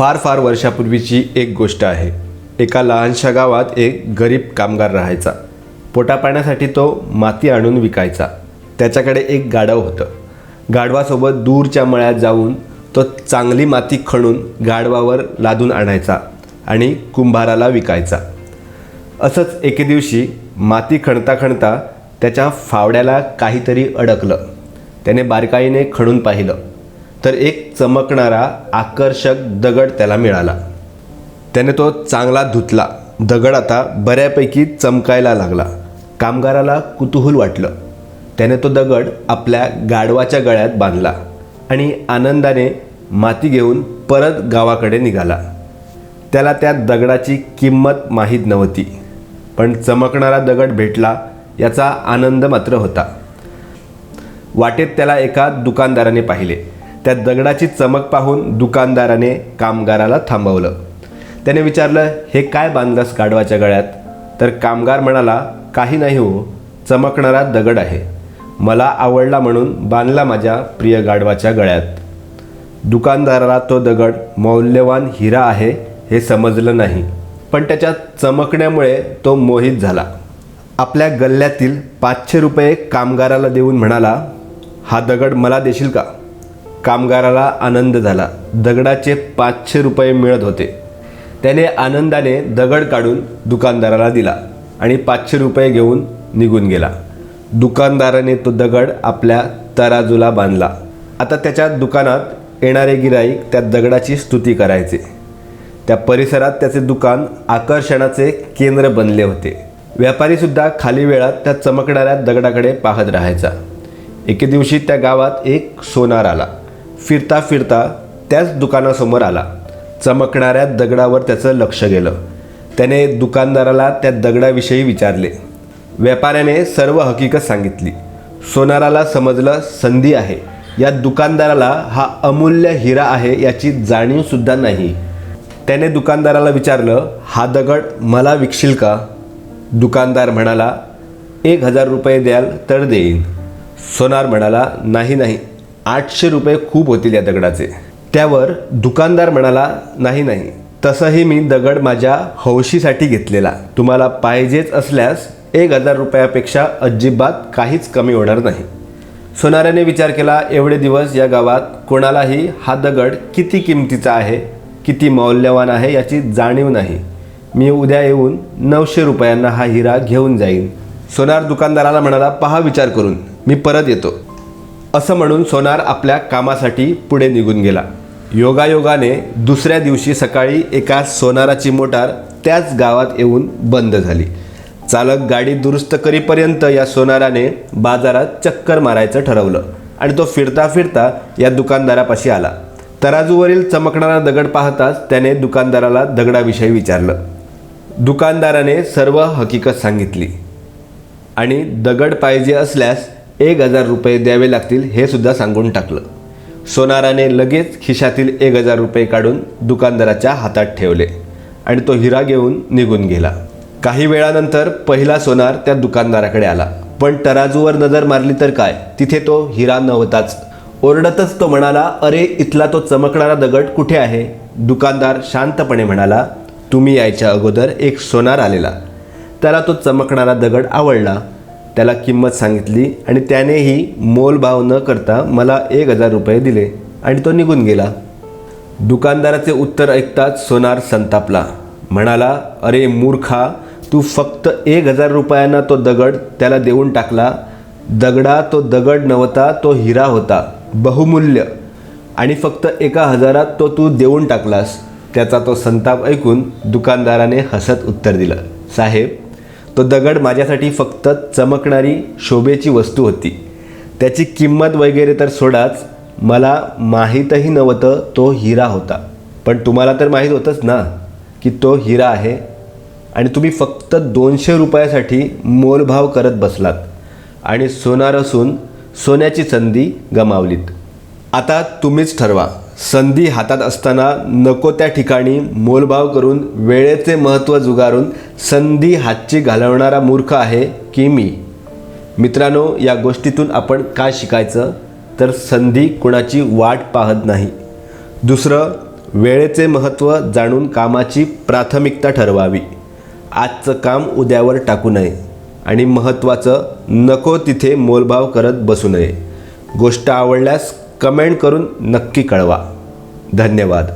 फार फार वर्षापूर्वीची एक गोष्ट आहे. एका लहानशा गावात एक गरीब कामगार राहायचा. पोटापाण्यासाठी तो माती आणून विकायचा. त्याच्याकडे एक गाढव होतं. गाढवासोबत दूरच्या मळ्यात जाऊन तो चांगली माती खणून गाढवावर लादून आणायचा आणि कुंभाराला विकायचा. असंच एके दिवशी माती खणता खणता त्याच्या फावड्याला काहीतरी अडकलं. त्याने बारकाईने खणून पाहिलं. तर एक चमकणारा आकर्षक दगड त्याला मिळाला. त्याने तो चांगला धुतला. दगड आता बऱ्यापैकी चमकायला लागला. कामगाराला कुतूहल वाटलं. त्याने तो दगड आपल्या गाढवाच्या गळ्यात बांधला आणि आनंदाने माती घेऊन परत गावाकडे निघाला. त्याला त्या दगडाची किंमत माहीत नव्हती पण चमकणारा दगड भेटला याचा आनंद मात्र होता. वाटेत त्याला एका दुकानदाराने पाहिले. त्या दगडाची चमक पाहून दुकानदाराने कामगाराला थांबवलं. त्याने विचारलं हे काय बांधलंस गाढवाच्या गळ्यात? तर कामगार म्हणाला काही नाही हो चमकणारा दगड आहे. मला आवडला म्हणून बांधला माझ्या प्रिय गाढवाच्या गळ्यात. दुकानदाराला तो दगड मौल्यवान हिरा आहे हे समजलं नाही. पण त्याच्या चमकण्यामुळे तो मोहित झाला. आपल्या गल्ल्यातील पाचशे रुपये कामगाराला देऊन म्हणाला हा दगड मला देशील का? कामगाराला आनंद झाला. दगडाचे पाचशे रुपये मिळत होते. त्याने आनंदाने दगड काढून दुकानदाराला दिला आणि पाचशे रुपये घेऊन निघून गेला. दुकानदाराने तो दगड आपल्या तराजूला बांधला. आता त्याच्या दुकानात येणारे गिराईक त्या दगडाची स्तुती करायचे. त्या परिसरात त्याचे दुकान आकर्षणाचे केंद्र बनले होते. व्यापारीसुद्धा खाली वेळात त्या चमकणाऱ्या दगडाकडे पाहत राहायचा. एके दिवशी त्या गावात एक सोनार आला. फिरता फिरता त्याच दुकानासमोर आला. चमकणाऱ्या दगडावर त्याचं लक्ष गेलं. त्याने दुकानदाराला त्या दगडाविषयी विचारले. व्यापाऱ्याने सर्व हकीकत सांगितली. सोनाराला समजलं संधी आहे. या दुकानदाराला हा अमूल्य हिरा आहे याची जाणीवसुद्धा नाही. त्याने दुकानदाराला विचारलं हा दगड मला विकशील का? दुकानदार म्हणाला एक हजार रुपये द्याल तर देईन. सोनार म्हणाला नाही नाही. आठशे रुपये खूप होतील या दगडाचे. त्यावर दुकानदार म्हणाला नाही नाही तसंही मी दगड माझ्या हौशीसाठी घेतलेला. तुम्हाला पाहिजेच असल्यास एक हजार रुपयापेक्षा अजिबात काहीच कमी होणार नाही. सोनाऱ्याने विचार केला एवढे दिवस या गावात कोणालाही हा दगड किती किमतीचा आहे किती मौल्यवान आहे याची जाणीव नाही. मी उद्या येऊन नऊशे रुपयांना हा हिरा घेऊन जाईन. सोनार दुकानदाराला म्हणाला पहा विचार करून मी परत येतो. असं म्हणून सोनार आपल्या कामासाठी पुढे निघून गेला. योगायोगाने दुसऱ्या दिवशी सकाळी एका सोनाराची मोटार त्याच गावात येऊन बंद झाली. चालक गाडी दुरुस्त करीपर्यंत या सोनाराने बाजारात चक्कर मारायचं ठरवलं आणि तो फिरता फिरता या दुकानदारापाशी आला. तराजूवरील चमकणारा दगड पाहताच त्याने दुकानदाराला दगडाविषयी विचारलं. दुकानदाराने सर्व हकीकत सांगितली आणि दगड पाहिजे असल्यास एक हजार रुपये द्यावे लागतील हे सुद्धा सांगून टाकलं. सोनाराने लगेच खिशातील एक हजार रुपये काढून दुकानदाराच्या हातात ठेवले आणि तो हिरा घेऊन निघून गेला. काही वेळानंतर पहिला सोनार त्या दुकानदाराकडे आला. पण तराजूवर नजर मारली तर काय? तिथे तो हिरा नव्हताच. ओरडतच तो म्हणाला अरे इथला तो चमकणारा दगड कुठे आहे? दुकानदार शांतपणे म्हणाला तुम्ही यायच्या अगोदर एक सोनार आलेला. त्याला तो चमकणारा दगड आवडला. त्याला किंमत सांगितली आणि त्यानेही मोलभाव न करता मला एक हजार रुपये दिले आणि तो निघून गेला. दुकानदाराचे उत्तर ऐकताच सोनार संतापला. म्हणाला अरे मूर्खा तू फक्त एक हजार रुपयांना तो दगड त्याला देऊन टाकला. दगडा तो दगड नव्हता तो हिरा होता बहुमूल्य. आणि फक्त एका हजारात तो तू देऊन टाकलास. त्याचा तो संताप ऐकून दुकानदाराने हसत उत्तर दिलं साहेब तो दगड माझ्यासाठी फक्त चमकणारी शोभेची वस्तू होती. त्याची किंमत वगैरे तर सोडाच मला माहीतही नव्हतं तो हिरा होता. पण तुम्हाला तर माहीत होतंच ना की तो हिरा आहे आणि तुम्ही फक्त दोनशे रुपयासाठी मोलभाव करत बसलात आणि सोनार असून सोन्याची संधी गमावलीत. आता तुम्हीच ठरवा. संधी हातात असताना नको त्या ठिकाणी मोलभाव करून वेळेचे महत्त्व जुगारून संधी हातची घालवणारा मूर्ख आहे की मी? मित्रांनो या गोष्टीतून आपण काय शिकायचं? तर संधी कुणाची वाट पाहत नाही. दुसरं वेळेचे महत्त्व जाणून कामाची प्राथमिकता ठरवावी. आजचं काम उद्यावर टाकू नये आणि महत्त्वाचं नको तिथे मोलभाव करत बसू नये. गोष्ट आवडल्यास कमेंट करून नक्की कळवा. धन्यवाद.